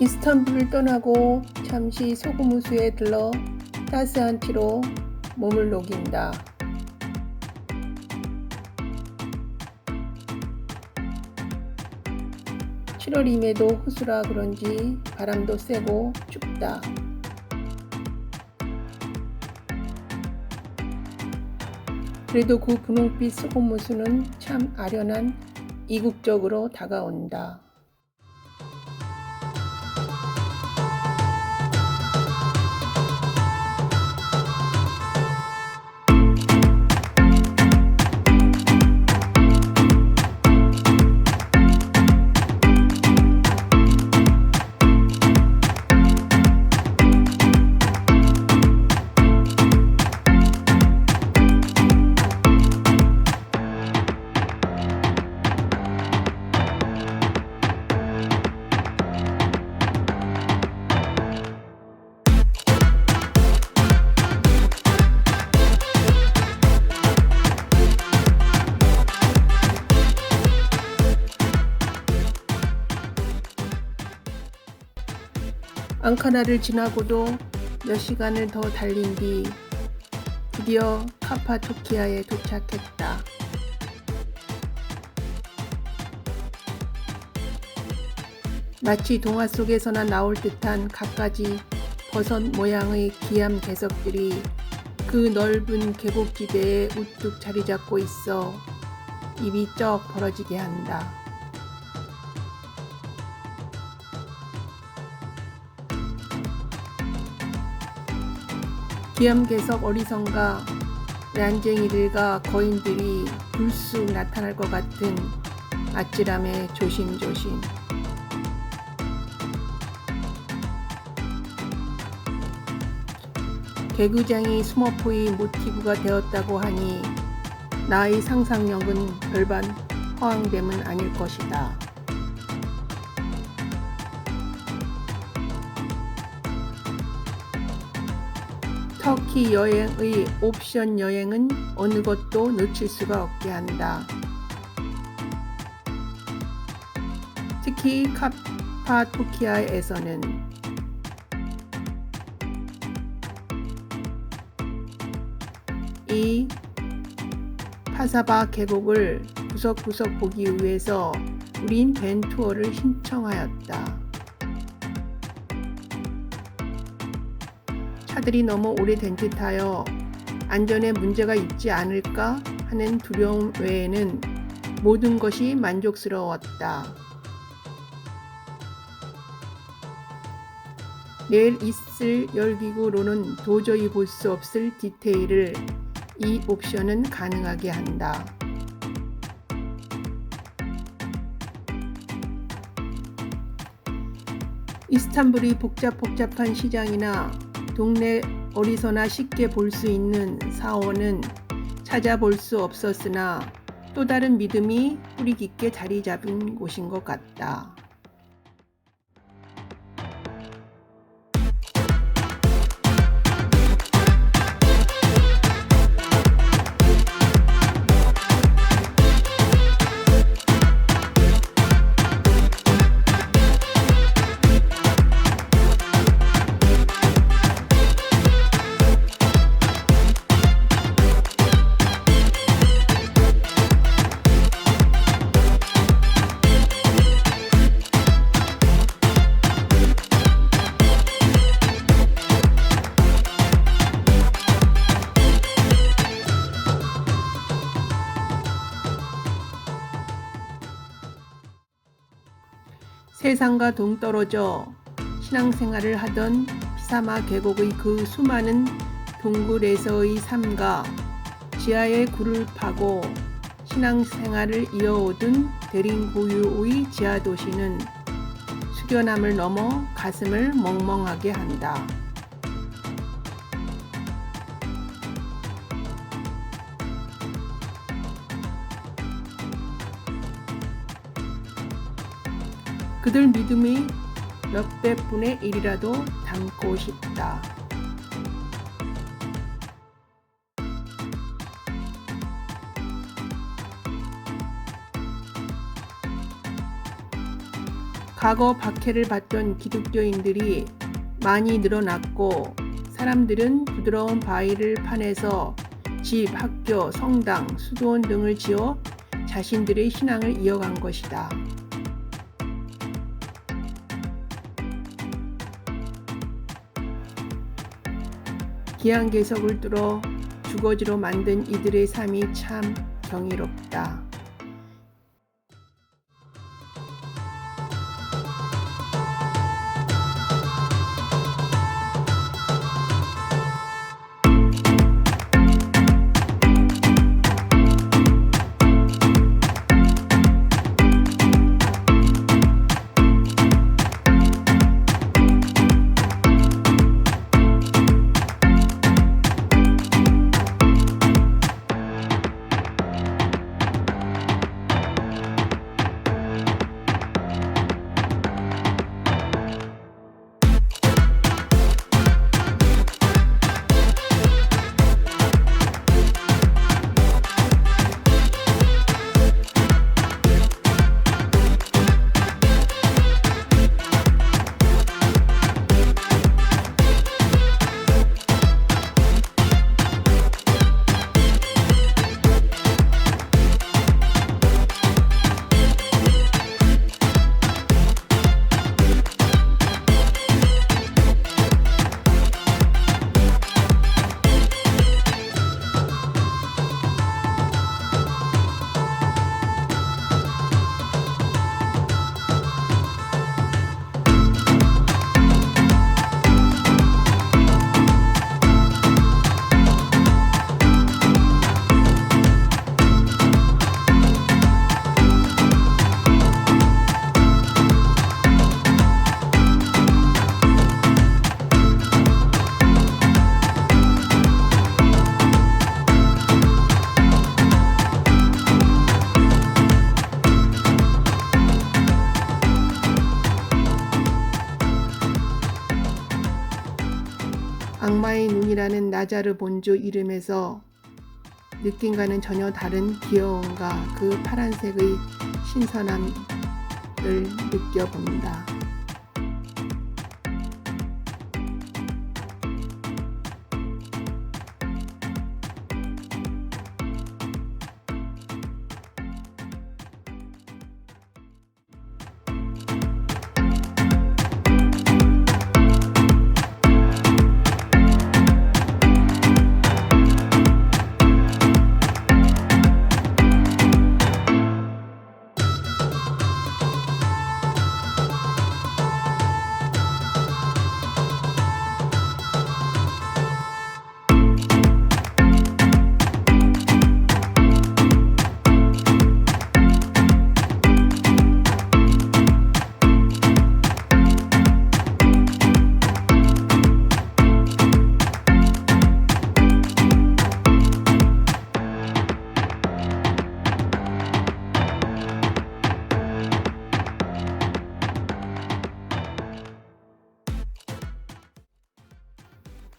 이스탄불을 떠나고 잠시 소금호수에 들러 따스한 티로 몸을 녹인다. 칠월임에도 호수라 그런지 바람도 세고 춥다. 그래도 그 분홍빛 소금호수는 참 아련한 이국적으로 다가온다. 앙카라를 지나고도 몇 시간을 더 달린 뒤 드디어 카파토키아에 도착했다. 마치 동화 속에서나 나올 듯한 갖가지 버섯 모양의 기암 개석들이 그 넓은 계곡지대에 우뚝 자리 잡고 있어 입이 쩍 벌어지게 한다. 기암개석 어리성과 난쟁이들과 거인들이 불쑥 나타날 것 같은 아찔함에 조심조심. 개구장이 스머프의 모티브가 되었다고 하니 나의 상상력은 별반 허황됨은 아닐 것이다. 터키 여행의 옵션 여행은 어느 것도 놓칠 수가 없게 한다. 특히 카파토키아에서는 이 파사바 계곡을 구석구석 보기 위해서 우린 밴 투어를 신청하였다. 차들이 너무 오래된 듯하여 안전에 문제가 있지 않을까 하는 두려움 외에는 모든 것이 만족스러웠다. 내일 있을 열기구로는 도저히 볼 수 없을 디테일을 이 옵션은 가능하게 한다. 이스탄불이 복잡복잡한 시장이나 동네 어디서나 쉽게 볼 수 있는 사원은 찾아볼 수 없었으나 또 다른 믿음이 뿌리 깊게 자리 잡은 곳인 것 같다. 세상과 동떨어져 신앙생활을 하던 피사마 계곡의 그 수많은 동굴에서의 삶과 지하의 굴을 파고 신앙생활을 이어오던 대림 고유의 지하도시는 숙연함을 넘어 가슴을 멍멍하게 한다. 그들 믿음이 몇백 분의 일이라도 담고 싶다. 과거 박해를 받던 기독교인들이 많이 늘어났고 사람들은 부드러운 바위를 파내서 집, 학교, 성당, 수도원 등을 지어 자신들의 신앙을 이어간 것이다. 기한개석을 뚫어 주거지로 만든 이들의 삶이 참 경이롭다. 라는 나자르 본주 이름에서 느낌과는 전혀 다른 귀여움과 그 파란색의 신선함을 느껴본다.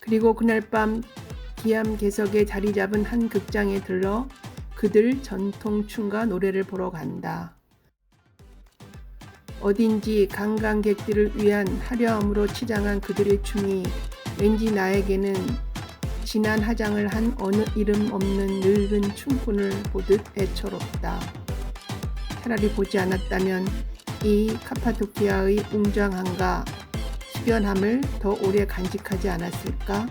그리고 그날 밤 기암 개석에 자리 잡은 한 극장에 들러 그들 전통 춤과 노래를 보러 간다. 어딘지 관광객들을 위한 화려함으로 치장한 그들의 춤이 왠지 나에게는 지난 화장을 한 어느 이름 없는 늙은 춤꾼을 보듯 애처롭다. 차라리 보지 않았다면 이 카파도키아의 웅장함과 숙연함을 더 오래 간직하지 않았을까?